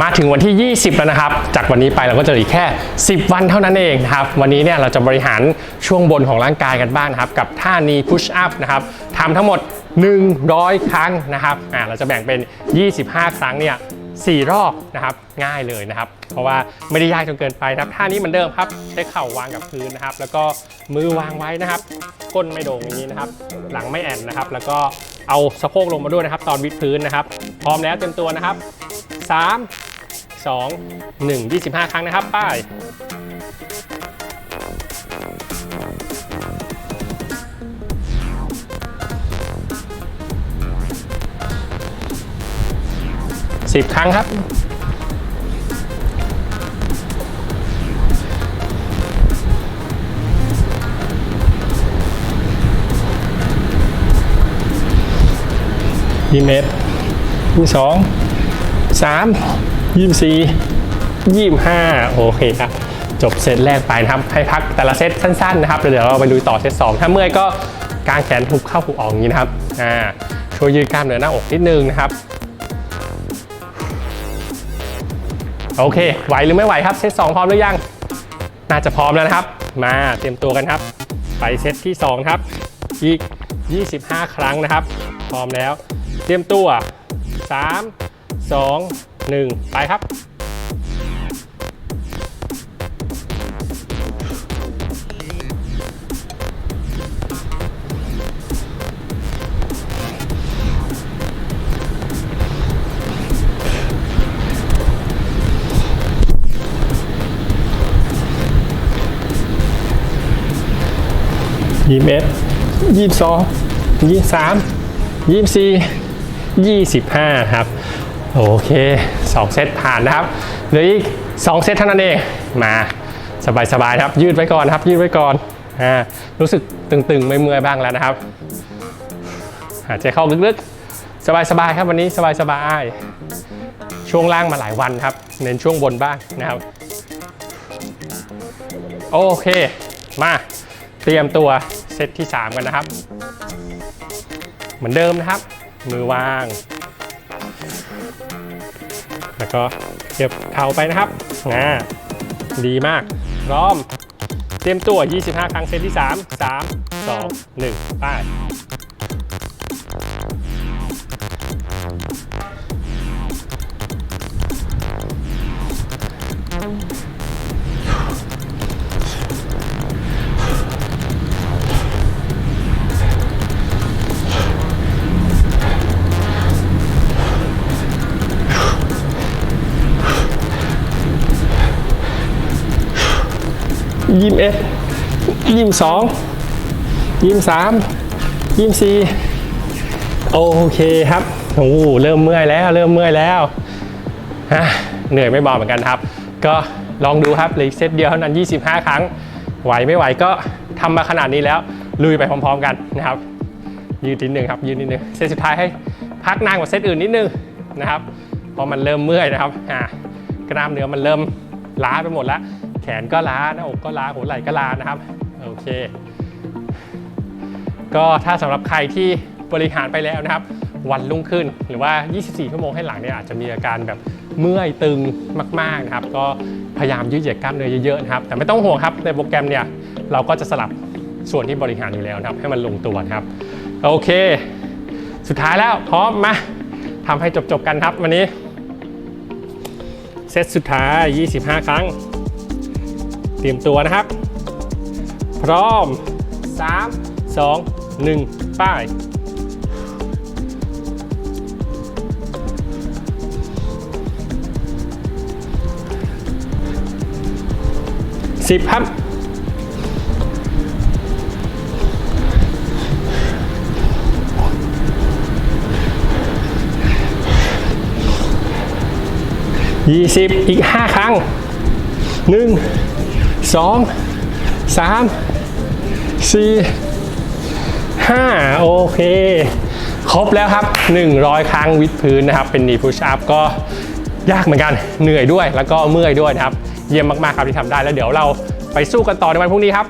มาถึงวันที่ 20 แล้วนะครับ จากวันนี้ไปเราก็จะเหลือแค่ 10 วันเท่านั้นเองนะครับ วันนี้เนี่ยเราจะบริหารช่วงบนของร่างกายกันบ้างนะครับ กับท่านี้ push up นะครับทำทั้งหมด 100 ครั้งนะครับอ่าเราจะแบ่งเป็น 25 ครั้งเนี่ย4รอบนะครับง่ายเลยนะครับ เพราะว่าไม่ได้ยากจนเกินไปนะครับท่านี้เหมือนเดิมครับ ใช้เข่าวางกับพื้นนะครับ แล้วก็มือวางไว้นะครับ ก้นไม่โด่งอย่างนี้นะครับ หลังไม่แอนนะครับ แล้วก็เอาสะโพกลงมาด้วยนะครับ ตอนวิดพื้นนะครับ พร้อมแล้วเต็มตัวนะครับ 3 2 1 25 ครั้งนะครับ ป้าย 10 ครั้งครับยี่เมตรยี่สอง สามยี่สี่ยี่ห้าโอเคครับ จบเซตแรกไปนะครับ ให้พักแต่ละเซตสั้นๆนะครับ เดี๋ยวเราไปดูต่อเซตสองถ้าเมื่อยก็กางแขนหุบเข้าหุบออกอย่างนี้นะครับ อ่า ช่วยยืดกล้ามเนื้อหน้าอกนิดนึงนะครับ โอเค ไหวหรือไม่ไหวครับ เซต2พร้อมหรือยัง น่าจะพร้อมแล้วนะครับ มาเตรียมตัวกันครับ ไปเซตที่ 2 ครับ อีก 25 ครั้งนะครับ พร้อมแล้ว เตรียมตัว 3 2 1 ไปครับ ยี่สิบเอ็ดยี่สิบสองยี่สิบสามยี่สิบสี่ยี่สิบห้าครับ โอเคสองเซตผ่านนะครับเหลืออีกสองเซตเท่านั้นเองมาสบายๆครับ ยืดไว้ก่อนครับ ยืดไว้ก่อนอ่ารู้สึกตึงๆไม่เมื่อยบ้างแล้วนะครับหายใจเข้าลึกๆ สบายๆครับวันนี้สบายๆช่วงล่างมาหลายวันครับ เน้นช่วงบนบ้างนะครับ โอเค มาเตรียมตัวเซตที่ 3 กันนะครับ เหมือนเดิมนะครับ มือวาง แล้วก็เก็บเข่าไปนะครับนะดีมาก พร้อม เตรียมตัว 25 ครั้งเซตที่ 3 3 2 1 ไป ยี่สิบเอ็ดยี่สิบสองยี่สิบสามยี่สิบสี่โอเคครับโอ้เริ่มเมื่อยแล้วเริ่มเมื่อยแล้วฮะเหนื่อยไม่เบาเหมือนกันครับ ก็ลองดูครับเหลยเซตเดียวเท่านั้น 25 ครั้ง ไหวไม่ไหวก็ทำมาขนาดนี้แล้ว ลุยไปพร้อม ๆ กันนะครับ ยืดนิดนึงครับ ยืดนิดนึงเซตสุดท้ายให้พักนานกว่าเซตอื่นนิดนึงนะครับพราะมันเริ่มเมื่อยนะครับอ่ากล้ามเนื้อมันเริ่มล้าไปหมดแล้ว แขนก็ล้าหน้าอกก็ล้าหัวไหล่ก็ล้านะครับโอเค ก็ถ้าสำหรับใครที่บริหารไปแล้วนะครับ วันรุ่งขึ้นหรือว่า 24 ชั่วโมงให้หลังเนี่ยอาจจะมีอาการแบบเมื่อยตึงมากๆนะครับ ก็พยายามยืดเหยียดกล้ามเนื้อเยอะๆนะครับแต่ไม่ต้องห่วงครับในโปรแกรมเนี่ยเราก็จะสลับส่วนที่บริหารอยู่แล้วนะครับ ให้มันลงตัวครับโอเค สุดท้ายแล้วพร้อมมาทำให้จบๆกันครับวันนี้ เซตสุดท้าย 25 ครั้ง เตรียมตัวนะครับ พร้อม 3 2 1 ป้ายสิบครับยี่สิบอีกห้าครั้งหนึ่ง สองสามสี่ห้าโอเค ครบแล้วครับ 100 ครั้งวิดพื้นนะครับ เป็นนีพุชอัพก็ยากเหมือนกันเหนื่อยด้วยแล้วก็เมื่อยด้วยนะครับ เยี่ยมมากๆครับที่ทำได้แล้วเดี๋ยวเราไปสู้กันต่อในวันพรุ่งนี้ครับ